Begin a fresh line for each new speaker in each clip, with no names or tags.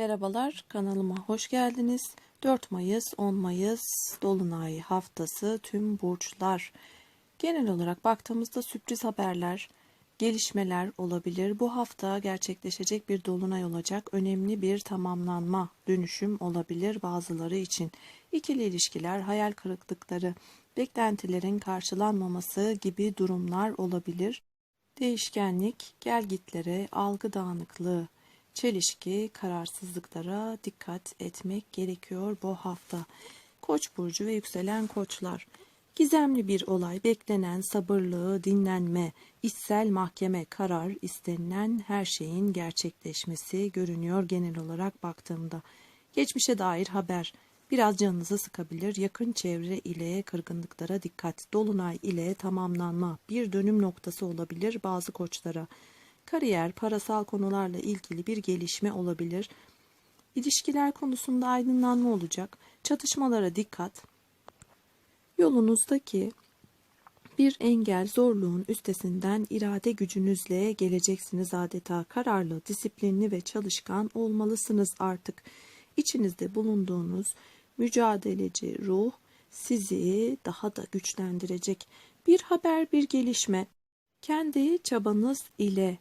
Merhabalar kanalıma hoş geldiniz. 4 Mayıs 10 Mayıs Dolunay haftası tüm burçlar. Genel olarak baktığımızda sürpriz haberler, gelişmeler olabilir. Bu hafta gerçekleşecek bir dolunay olacak. Önemli bir tamamlanma, dönüşüm olabilir bazıları için. İkili ilişkiler, hayal kırıklıkları, beklentilerin karşılanmaması gibi durumlar olabilir. Değişkenlik, gelgitlere, algı dağınıklığı, çelişki, kararsızlıklara dikkat etmek gerekiyor bu hafta. Koç burcu ve yükselen koçlar. Gizemli bir olay, beklenen sabırlı, dinlenme, içsel mahkeme, karar, istenilen her şeyin gerçekleşmesi görünüyor genel olarak baktığımda. Geçmişe dair haber, biraz canınızı sıkabilir, yakın çevre ile kırgınlıklara dikkat, dolunay ile tamamlanma, bir dönüm noktası olabilir bazı koçlara. Kariyer, parasal konularla ilgili bir gelişme olabilir. İlişkiler konusunda aydınlanma olacak. Çatışmalara dikkat. Yolunuzdaki bir engel, zorluğun üstesinden irade gücünüzle geleceksiniz adeta. Kararlı, disiplinli ve çalışkan olmalısınız artık. İçinizde bulunduğunuz mücadeleci ruh sizi daha da güçlendirecek. Bir haber, bir gelişme. Kendi çabanız ile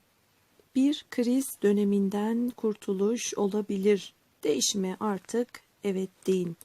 bir kriz döneminden kurtuluş olabilir. Değişime artık evet deyin.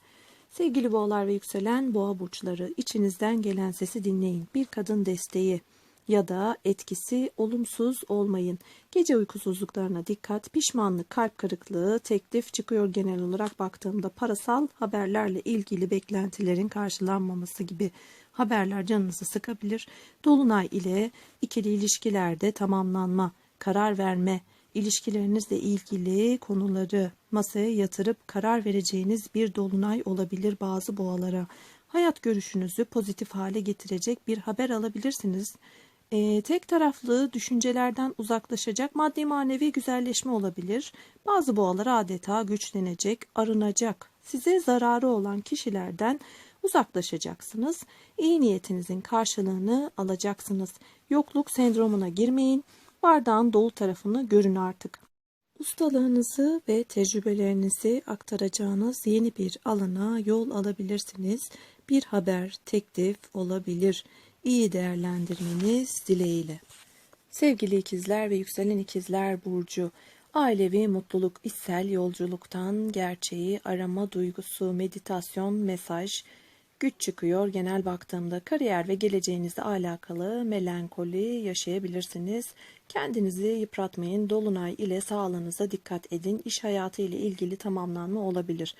Sevgili boğalar ve yükselen boğa burçları içinizden gelen sesi dinleyin. Bir kadın desteği ya da etkisi olumsuz olmayın. Gece uykusuzluklarına dikkat, pişmanlık, kalp kırıklığı, teklif çıkıyor genel olarak baktığımda parasal haberlerle ilgili beklentilerin karşılanmaması gibi haberler canınızı sıkabilir. Dolunay ile ikili ilişkilerde tamamlanma, karar verme, ilişkilerinizle ilgili konuları masaya yatırıp karar vereceğiniz bir dolunay olabilir bazı boğalara. Hayat görüşünüzü pozitif hale getirecek bir haber alabilirsiniz. Ee, tek taraflı düşüncelerden uzaklaşacak maddi manevi güzelleşme olabilir. Bazı boğalar adeta güçlenecek, arınacak. Size zararı olan kişilerden uzaklaşacaksınız. İyi niyetinizin karşılığını alacaksınız. Yokluk sendromuna girmeyin. Bardağın dolu tarafını görün artık. Ustalığınızı ve tecrübelerinizi aktaracağınız yeni bir alana yol alabilirsiniz. Bir haber, teklif olabilir. İyi değerlendirmeniz dileğiyle. Sevgili ikizler ve yükselen ikizler burcu, ailevi mutluluk, içsel yolculuktan gerçeği arama duygusu, meditasyon, mesaj, güç çıkıyor. Genel baktığımda kariyer ve geleceğinizle alakalı melankoli yaşayabilirsiniz. Kendinizi yıpratmayın. Dolunay ile sağlığınıza dikkat edin. İş hayatı ile ilgili tamamlanma olabilir.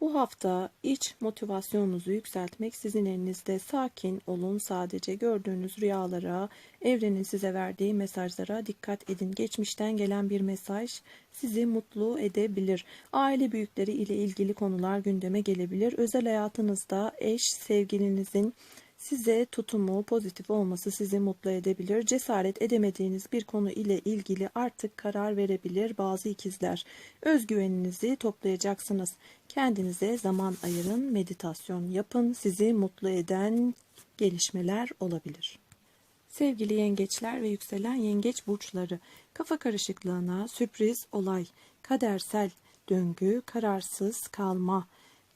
Bu hafta iç motivasyonunuzu yükseltmek sizin elinizde. Sakin olun sadece gördüğünüz rüyalara, evrenin size verdiği mesajlara dikkat edin. Geçmişten gelen bir mesaj sizi mutlu edebilir. Aile büyükleri ile ilgili konular gündeme gelebilir. Özel hayatınızda eş, sevgilinizin Size tutumu pozitif olması sizi mutlu edebilir. Cesaret edemediğiniz bir konu ile ilgili artık karar verebilir bazı ikizler. Özgüveninizi toplayacaksınız. Kendinize zaman ayırın, meditasyon yapın. Sizi mutlu eden gelişmeler olabilir. Sevgili yengeçler ve yükselen yengeç burçları, kafa karışıklığına sürpriz olay, kadersel döngü, kararsız kalma,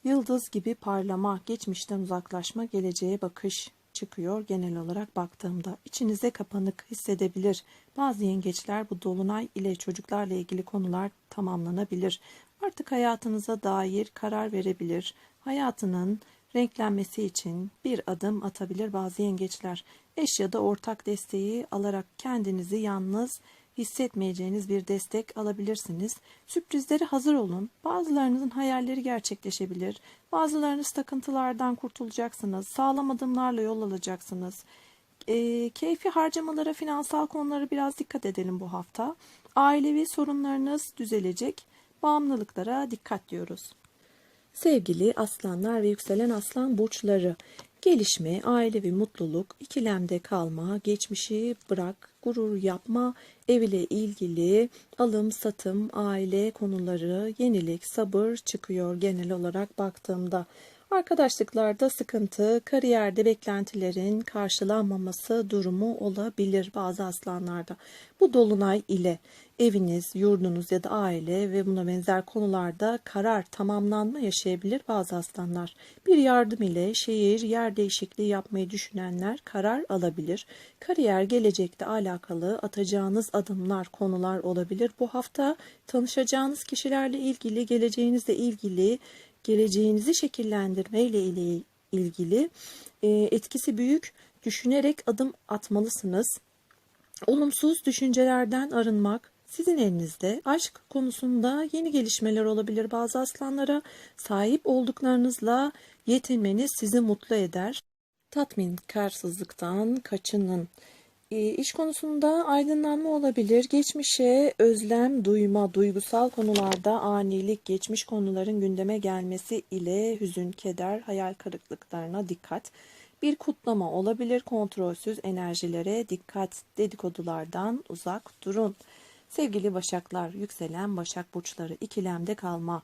Yıldız gibi parlama, geçmişten uzaklaşma, geleceğe bakış çıkıyor genel olarak baktığımda. İçinize kapanık hissedebilir. Bazı yengeçler bu dolunay ile çocuklarla ilgili konular tamamlanabilir. Artık hayatınıza dair karar verebilir. Hayatının renklenmesi için bir adım atabilir bazı yengeçler. Eş ya da ortak desteği alarak kendinizi yalnız hissetmeyeceğiniz bir destek alabilirsiniz. Sürprizlere hazır olun. Bazılarınızın hayalleri gerçekleşebilir. Bazılarınız takıntılardan kurtulacaksınız. Sağlam adımlarla yol alacaksınız. E, keyfi harcamalara, finansal konulara biraz dikkat edelim bu hafta. Ailevi sorunlarınız düzelecek. Bağımlılıklara dikkat diyoruz. Sevgili aslanlar ve yükselen aslan burçları, gelişme, ailevi mutluluk, ikilemde kalma, geçmişi bırak, gurur yapma, ev ile ilgili alım, satım, aile konuları, yenilik, sabır çıkıyor genel olarak baktığımda. Arkadaşlıklarda sıkıntı, kariyerde beklentilerin karşılanmaması durumu olabilir bazı aslanlarda. Bu dolunay ile eviniz, yurdunuz ya da aile ve buna benzer konularda karar, tamamlanma yaşayabilir bazı aslanlar. Bir yardım ile şehir, yer değişikliği yapmayı düşünenler karar alabilir. Kariyer, gelecekte alakalı atacağınız adımlar, konular olabilir. Bu hafta tanışacağınız kişilerle ilgili, geleceğinizle ilgili, geleceğinizi şekillendirme ile ile ilgili e, etkisi büyük düşünerek adım atmalısınız. Olumsuz düşüncelerden arınmak sizin elinizde. Aşk konusunda yeni gelişmeler olabilir bazı aslanlara. Sahip olduklarınızla yetinmeniz sizi mutlu eder. Tatminkarsızlıktan kaçının. E, iş konusunda aydınlanma olabilir. Geçmişe özlem duyma, duygusal konularda anilik, geçmiş konuların gündeme gelmesi ile hüzün, keder, hayal kırıklıklarına dikkat. Bir kutlama olabilir. Kontrolsüz enerjilere dikkat. Dedikodulardan uzak durun. Sevgili Başaklar, yükselen Başak burçları ikilemde kalma,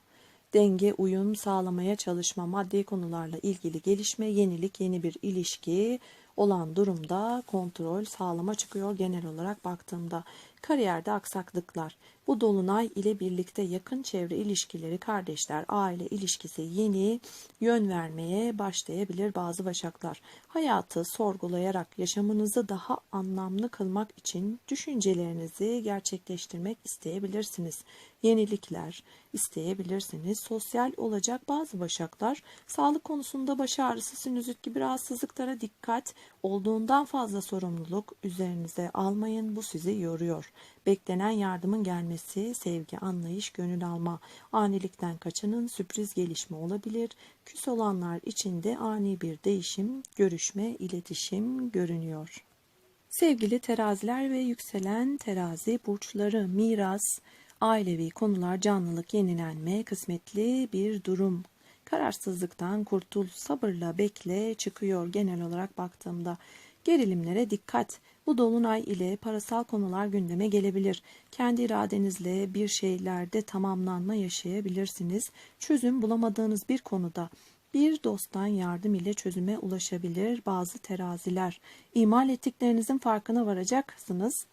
denge, uyum sağlamaya çalışma, maddi konularla ilgili gelişme, yenilik, yeni bir ilişki olan durumda kontrol sağlama çıkıyor genel olarak baktığımda. Kariyerde aksaklıklar. Bu dolunay ile birlikte yakın çevre ilişkileri, kardeşler, aile ilişkisi yeni yön vermeye başlayabilir bazı başaklar. Hayatı sorgulayarak yaşamınızı daha anlamlı kılmak için düşüncelerinizi gerçekleştirmek isteyebilirsiniz. Yenilikler isteyebilirsiniz. Sosyal olacak bazı başaklar. Sağlık konusunda baş ağrısı, sinüzit gibi rahatsızlıklara dikkat. Olduğundan fazla sorumluluk üzerinize almayın. Bu sizi yoruyor. Beklenen yardımın gelmesi, sevgi, anlayış, gönül alma, anilikten kaçının sürpriz gelişme olabilir. Küs olanlar için de ani bir değişim, görüşme, iletişim görünüyor. Sevgili teraziler ve yükselen terazi burçları, miras, ailevi konular, canlılık, yenilenme, kısmetli bir durum. Kararsızlıktan kurtul, sabırla bekle çıkıyor genel olarak baktığımda. Gerilimlere dikkat. Bu dolunay ile parasal konular gündeme gelebilir. Kendi iradenizle bir şeylerde tamamlanma yaşayabilirsiniz. Çözüm bulamadığınız bir konuda bir dosttan yardım ile çözüme ulaşabilir bazı teraziler. İmal ettiklerinizin farkına varacaksınız.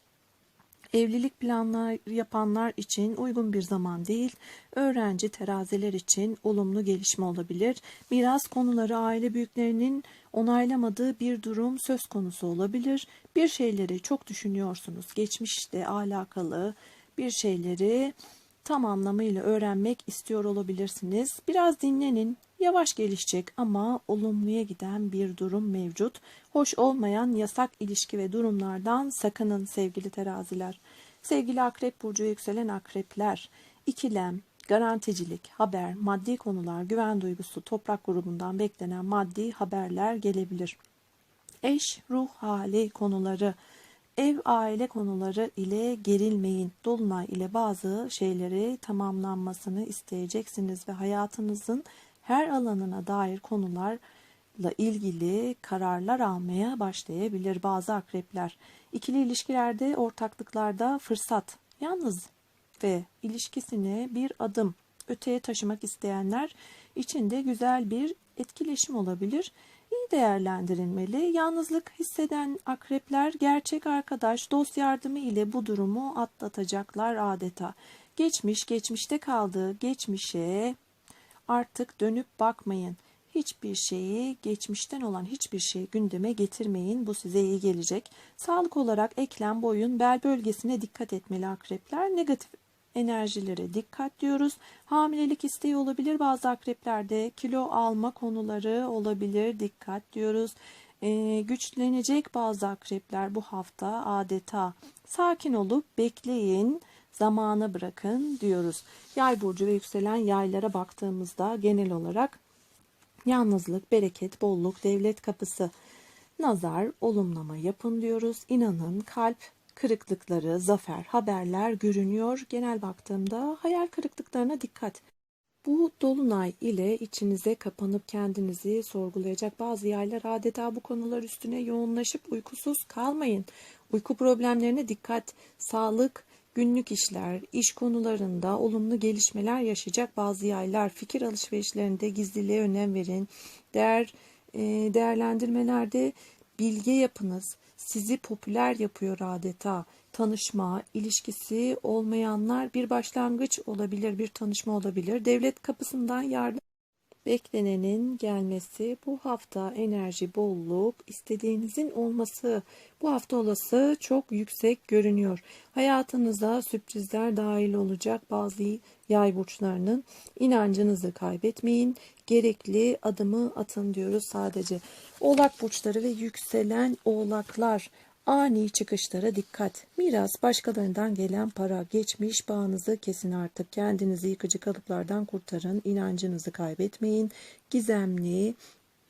Evlilik planlar yapanlar için uygun bir zaman değil. Öğrenci teraziler için olumlu gelişme olabilir. Miras konuları aile büyüklerinin onaylamadığı bir durum söz konusu olabilir. Bir şeyleri çok düşünüyorsunuz. Geçmişte alakalı bir şeyleri tam anlamıyla öğrenmek istiyor olabilirsiniz. Biraz dinlenin. Yavaş gelişecek ama olumluya giden bir durum mevcut. Hoş olmayan yasak ilişki ve durumlardan sakının sevgili teraziler. Sevgili akrep burcu yükselen akrepler, ikilem, garanticilik, haber, maddi konular, güven duygusu, toprak grubundan beklenen maddi haberler gelebilir. Eş, ruh hali konuları, ev aile konuları ile gerilmeyin. Dolunay ile bazı şeyleri tamamlanmasını isteyeceksiniz ve hayatınızın her alanına dair konularla ilgili kararlar almaya başlayabilir bazı akrepler. İkili ilişkilerde, ortaklıklarda fırsat. Yalnız ve ilişkisini bir adım öteye taşımak isteyenler için de güzel bir etkileşim olabilir. İyi değerlendirilmeli. Yalnızlık hisseden akrepler gerçek arkadaş, dost yardımı ile bu durumu atlatacaklar adeta. Geçmiş, geçmişte kaldığı geçmişe artık dönüp bakmayın. Hiçbir şeyi, geçmişten olan hiçbir şeyi gündeme getirmeyin. Bu size iyi gelecek. Sağlık olarak eklem, boyun, bel bölgesine dikkat etmeli akrepler. Negatif enerjilere dikkat diyoruz. Hamilelik isteği olabilir. Bazı akreplerde kilo alma konuları olabilir. Dikkat diyoruz. Ee, güçlenecek bazı akrepler bu hafta adeta sakin olup bekleyin zamana bırakın diyoruz. Yay burcu ve yükselen yaylara baktığımızda genel olarak yalnızlık, bereket, bolluk, devlet kapısı, nazar, olumlama yapın diyoruz. İnanın kalp kırıklıkları, zafer, haberler görünüyor. Genel baktığımda hayal kırıklıklarına dikkat. Bu dolunay ile içinize kapanıp kendinizi sorgulayacak bazı yaylar adeta bu konular üstüne yoğunlaşıp uykusuz kalmayın. Uyku problemlerine dikkat, sağlık, günlük işler, iş konularında olumlu gelişmeler yaşayacak bazı yaylar, fikir alışverişlerinde gizliliğe önem verin. Değer e, değerlendirmelerde bilge yapınız sizi popüler yapıyor adeta. tanışma, ilişkisi olmayanlar bir başlangıç olabilir, bir tanışma olabilir. Devlet kapısından yardım beklenenin gelmesi, bu hafta enerji, bolluk, istediğinizin olması bu hafta olası çok yüksek görünüyor. Hayatınıza sürprizler dahil olacak bazı yay burçlarının inancınızı kaybetmeyin. Gerekli adımı atın diyoruz sadece. Oğlak burçları ve yükselen oğlaklar Ani çıkışlara dikkat. Miras, başkalarından gelen para, geçmiş bağınızı kesin artık. Kendinizi yıkıcı kalıplardan kurtarın. inancınızı kaybetmeyin. Gizemli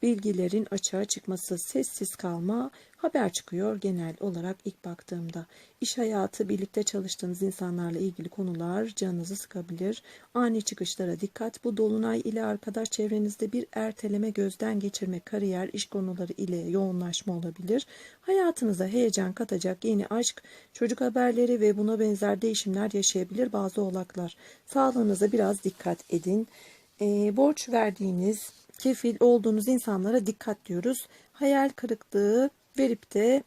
bilgilerin açığa çıkması, sessiz kalma haber çıkıyor genel olarak ilk baktığımda. İş hayatı, birlikte çalıştığınız insanlarla ilgili konular canınızı sıkabilir. Ani çıkışlara dikkat. Bu dolunay ile arkadaş çevrenizde bir erteleme, gözden geçirme, kariyer, iş konuları ile yoğunlaşma olabilir. Hayatınıza heyecan katacak yeni aşk, çocuk haberleri ve buna benzer değişimler yaşayabilir bazı oğlaklar. Sağlığınıza biraz dikkat edin. E, borç verdiğiniz, kefil olduğunuz insanlara dikkat diyoruz. Hayal kırıklığı verip de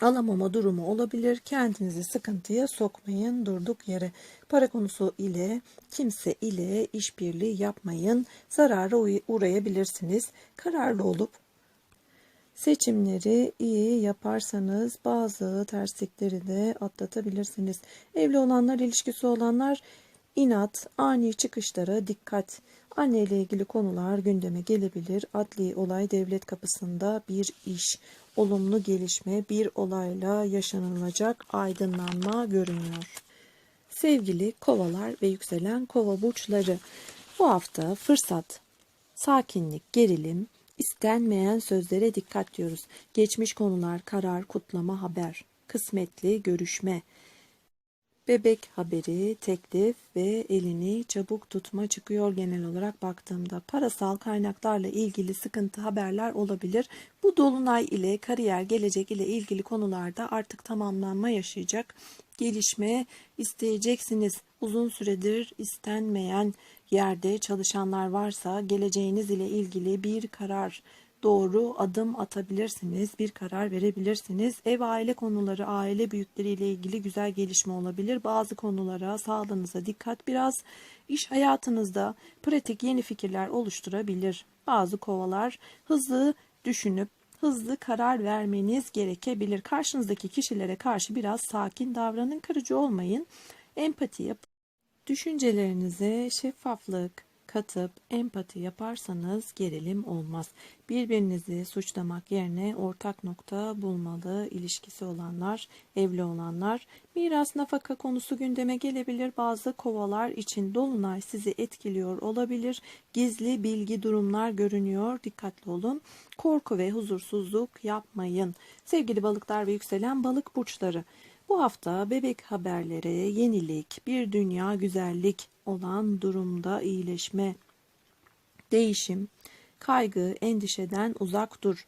alamama durumu olabilir. Kendinizi sıkıntıya sokmayın durduk yere. Para konusu ile kimse ile işbirliği yapmayın. Zarara uğrayabilirsiniz. Kararlı olup Seçimleri iyi yaparsanız bazı terslikleri de atlatabilirsiniz. Evli olanlar, ilişkisi olanlar inat, ani çıkışlara dikkat. Anne ile ilgili konular gündeme gelebilir. Adli olay devlet kapısında bir iş, olumlu gelişme, bir olayla yaşanılacak aydınlanma görünüyor. Sevgili kovalar ve yükselen kova burçları bu hafta fırsat, sakinlik, gerilim, istenmeyen sözlere dikkat diyoruz. Geçmiş konular, karar, kutlama, haber, kısmetli görüşme, Bebek haberi, teklif ve elini çabuk tutma çıkıyor genel olarak baktığımda. Parasal kaynaklarla ilgili sıkıntı haberler olabilir. Bu dolunay ile kariyer, gelecek ile ilgili konularda artık tamamlanma yaşayacak. Gelişme isteyeceksiniz. Uzun süredir istenmeyen yerde çalışanlar varsa geleceğiniz ile ilgili bir karar doğru adım atabilirsiniz, bir karar verebilirsiniz. Ev aile konuları, aile büyükleriyle ilgili güzel gelişme olabilir. Bazı konulara, sağlığınıza dikkat biraz iş hayatınızda pratik yeni fikirler oluşturabilir. Bazı kovalar hızlı düşünüp hızlı karar vermeniz gerekebilir. Karşınızdaki kişilere karşı biraz sakin davranın, kırıcı olmayın. Empati yap. Düşüncelerinize şeffaflık, katıp empati yaparsanız gerilim olmaz. Birbirinizi suçlamak yerine ortak nokta bulmalı ilişkisi olanlar, evli olanlar. Miras nafaka konusu gündeme gelebilir. Bazı kovalar için dolunay sizi etkiliyor olabilir. Gizli bilgi durumlar görünüyor. Dikkatli olun. Korku ve huzursuzluk yapmayın. Sevgili balıklar ve yükselen balık burçları. Bu hafta bebek haberleri, yenilik, bir dünya güzellik olan durumda iyileşme, değişim, kaygı, endişeden uzak dur.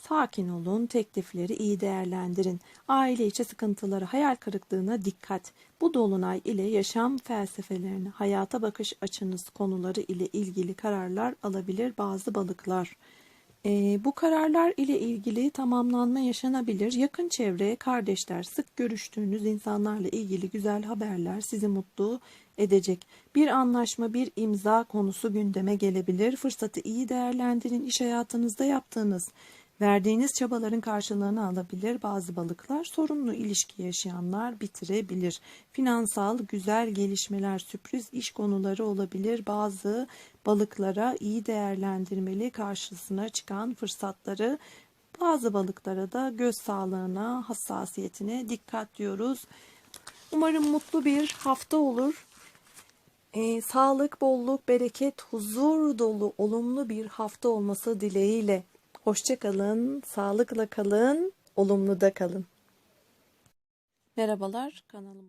Sakin olun, teklifleri iyi değerlendirin. Aile içi sıkıntıları, hayal kırıklığına dikkat. Bu dolunay ile yaşam felsefelerini, hayata bakış açınız konuları ile ilgili kararlar alabilir bazı balıklar. E, bu kararlar ile ilgili tamamlanma yaşanabilir. Yakın çevre, kardeşler, sık görüştüğünüz insanlarla ilgili güzel haberler sizi mutlu edecek. Bir anlaşma, bir imza konusu gündeme gelebilir. Fırsatı iyi değerlendirin. İş hayatınızda yaptığınız Verdiğiniz çabaların karşılığını alabilir. Bazı balıklar sorunlu ilişki yaşayanlar bitirebilir. Finansal güzel gelişmeler, sürpriz iş konuları olabilir. Bazı balıklara iyi değerlendirmeli karşısına çıkan fırsatları bazı balıklara da göz sağlığına, hassasiyetine dikkat diyoruz. Umarım mutlu bir hafta olur. Ee, sağlık, bolluk, bereket, huzur dolu, olumlu bir hafta olması dileğiyle Hoşça kalın, sağlıkla kalın, olumlu da kalın. Merhabalar kanalım.